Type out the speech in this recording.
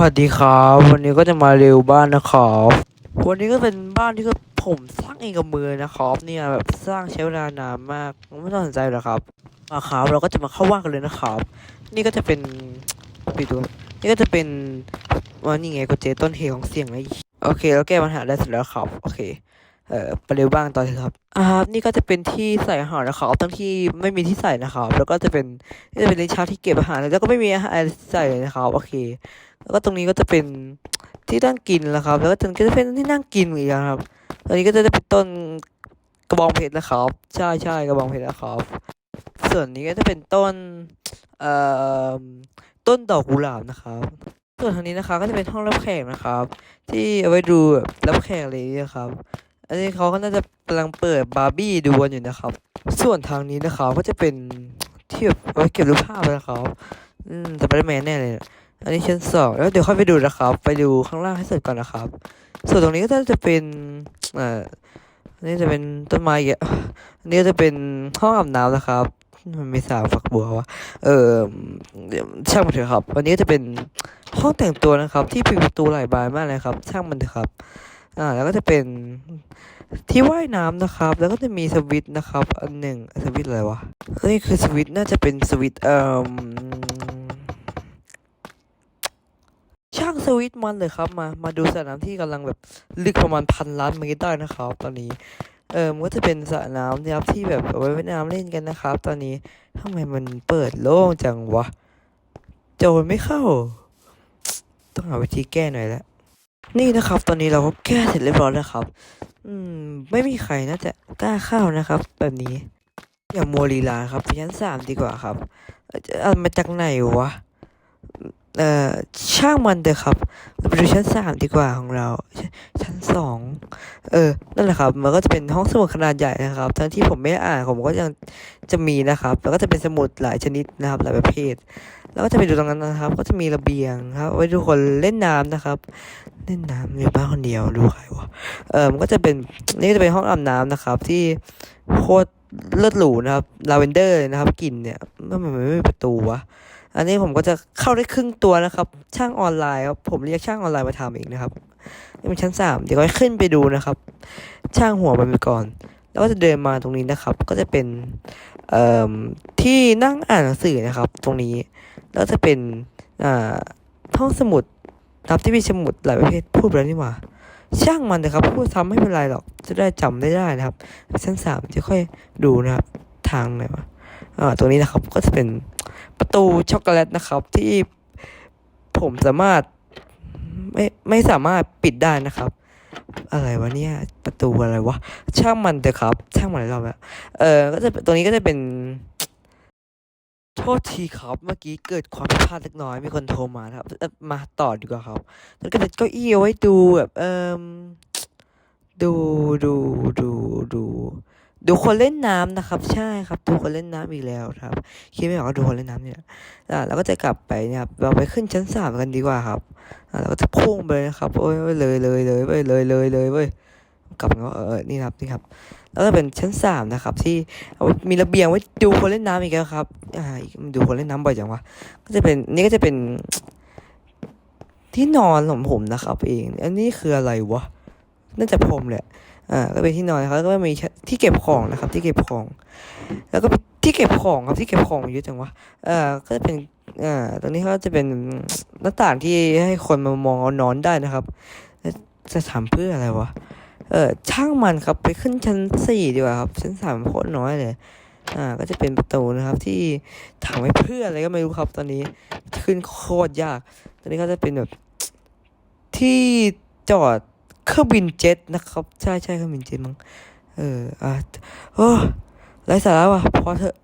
สวัสดีครับ วันนี้ก็จะมาเร็วบ้านนะครับวันนี้ก็เป็นบ้านที่ก็ผมสร้างเองกับมือนะครับ เนี่ยแบบสร้างใช้เวลานานมากไม่ต้องสนใจหรอกครับมาครับเราก็จะมาเข้าว่างกันเลยนะครับ นี่ก็จะเป็นปิดดูนี่ก็จะเป็นว่านี่ไงกดเจต้นเหตุของเสียงไอ้โอเคแล้วแก้ปัญหาได้เสร็จแล้วครับโอเคเอ่อไปเร็วบ้างตอนนี้ครับอ่านี่ก็จะเป็นที่ใส่อาหารนะครับทั้งที่ไม่มีที่ใส่นะครับ แล้วก็จะเป็นนี่จะเป็นลิ้นชักที่เก็บอาหารแล้วก็ไม่มีอาหารใส่เลยนะครับ โอเค แล้วก็ตรงนี้ก็จะเป็นที่นั่งกินแล้วครับ แล้วก็ตรงนี้ก็จะเป็นที่นั่งกินอีกครับตอนนี้ก็จะเป็นต้นกระบองเพชรนะครับ ใช่ใช่กระบองเพชรนะครับ ส่วนนี้ก็จะเป็นต้นเอ่อต้นดอกกุหลาบนะครับ ส่วนทางนี้นะคะก็จะเป็นห้องรับแขกนะครับ ที่เอาไว้ดูแบบรับแขกอะไรอย่างเงี้ยครับอันนี้เขาก็น่าจะกำลังเปิดบาร์บี้ดูกันอยู่นะครับ ส่วนทางนี้นะครับก็จะเป็นที่แบบเอาไว้เก็บรูปภาพนะครับ อืมแต่ไม่ได้แมนแน่เลย อันนี้ชั้นสองแล้วเดี๋ยวค่อยไปดูนะครับ ไปดูข้างล่างให้เสร็จก่อนนะครับ ส่วนตรงนี้ก็จะเป็นเอ่อนนี้จะเป็นต้นไม้เยอะอันนี้จะเป็นห้องอาบน้ำนะครับ มันมีสาวฝักบัววะเออช่างมันเถอะครับ วันนี้จะเป็นห้องแต่งตัวนะครับ ที่มีประตูหลายบานมากเลยครับ ช่างมันเถอะครับอ่าแล้วก็จะเป็นที่ว่ายน้ำนะครับ แล้วก็จะมีสวิตนะครับ อันหนึ่งสวิตอะไรวะนนี้คือสวิตน่าจะเป็นสวิตเอ่อ วิตมันเลยครับมา มาดูสระน้ำที่กำลังแบบลึกประมาณพันล้านเมตรได้นะครับ ตอนนี้ เออมันก็จะเป็นสระน้ำนะครับที่แบบเอาไว้ว่ายน้ำเล่นกันนะครับ ตอนนี้ทำไมมันเปิดโล่งจังวะโจรไม่เข้า ต้องหาวิธีแก้หน่อยแล้วนี่นะครับ ตอนนี้เราก็แก้เสร็จเรียบร้อยแล้วครับ อืม ไม่มีใครน่าจะกล้าเข้านะครับ แบบนี้ อย่ามัวลีลาครับไปชั้นสามดีกว่าครับเออจะเอามาจากไหนวะ เอ่อช่างมันเถอะครับเราไปดูชั้นสามดีกว่าของเราชชั้นสองเออนั่นแหละครับ มันก็จะเป็นห้องสมุดขนาดใหญ่นะครับ ทั้งที่ผมไม่ได้อ่านผมก็ยังจะมีนะครับ แล้วก็จะเป็นสมุดหลายชนิดนะครับ หลายประเภท แล้วก็จะไปดูตรงนั้นนะครับ ก็จะมีระเบียงครับ ไว้ดูคนเล่นน้ำนะครับ เล่นน้ำอยู่บ้านคนเดียวดูใครวะเออมันก็จะเป็นนี่จะเป็นห้องอาบน้ำนะครับ ที่โคตรเลิศหรูนะครับลาเวนเดอร์นะครับกลิ่นเนี่ยมันมันไม่มีประตูวะ อันนี้ผมก็จะเข้าได้ครึ่งตัวนะครับ ช่างออนไลน์ครับผมเรียกช่างออนไลน์มาทำเองนะครับนี่เป็นชั้นสามเดี๋ยวก็ขึ้นไปดูนะครับ ช่างหัวมันไปก่อน แล้วก็จะเดินมาตรงนี้นะครับ ก็จะเป็นเอ่อที่นั่งอ่านหนังสือนะครับ ตรงนี้ แล้วจะเป็นอ่าห้องสมุดรับที่มีสมุดหลายประเภทพูดไปแล้วนี่หว่าช่างมันนะครับพูดซ้ำไม่เป็นไรหรอก จะได้จำได้ได้นะครับชั้นสามจะค่อยดูนะครับ ทางไหนวะอ่าตรงนี้นะครับก็จะเป็น ประตูช็อกโกแลตนะครับ ที่ผมสามารถไม่ไม่สามารถปิดได้นะครับ อะไรวะเนี่ยประตูอะไรวะช่างมันเถอะครับ ช่างมันเราแบบเออก็จะตรงนี้ก็จะเป็น โทษทีครับเมื่อกี้เกิดความผิดพลาดเล็กน้อยมีคนโทรมาครับมาต่อดีกว่าครับแล้วก็เป็นเก้าอี้เอาไว้ดูแบบเออดูดูดูดู ดูคนเล่นน้ำนะครับ ใช่ครับดูคนเล่นน้ำอีกแล้วครับคิดไม่ออกก็ดูคนเล่นน้ำเนี่ยอ่าเราก็จะกลับไปเนี่ยครับเราไปขึ้นชั้นสามกันดีกว่าครับอ่าเราก็จะพุ่งไปนะครับโอ้ยเลยเลยเลยเว้ยเลยเลยเลยเว้ยกลับมาเออนี่ครับนี่ครับ แล้วก็เป็นชั้นสามนะครับ ที่มีระเบียงไว้ดูคนเล่นน้ำอีกแล้วครับอ่าดูคนเล่นน้ำบ่อยจังวะก็จะเป็นนี่ก็จะเป็น ที่นอนของผมนะครับ เอง อันนี้คืออะไรวะน่าจะพรมแหละ อ่าก็เป็นที่นอนครับแล้วก็มีที่เก็บของนะครับ ที่เก็บของ แล้วก็ที่เก็บของครับที่เก็บของเยอะจังวะเอ่อก็จะเป็นอ่าตรงนี้เขาจะเป็นหน้าต่างที่ให้คนมามองเอานอนได้นะครับ จะทำเพื่ออะไรวะเออช่างมันครับไปขึ้นชั้นสี่ดีกว่าครับชั้นสามโคตรน้อยเลยอ่าก็จะเป็นประตูนะครับ ที่ถามไว้เพื่ออะไรก็ไม่รู้ครับตอนนี้ขึ้นโคตรยาก ตอนนี้ก็จะเป็นแบบที่จอด เครื่องบินเจ็ตนะครับ ใช่ใช่เครื่องบินเจ็ตมั้งเอออะโอ้ไรสาระว่ะพอเถอะ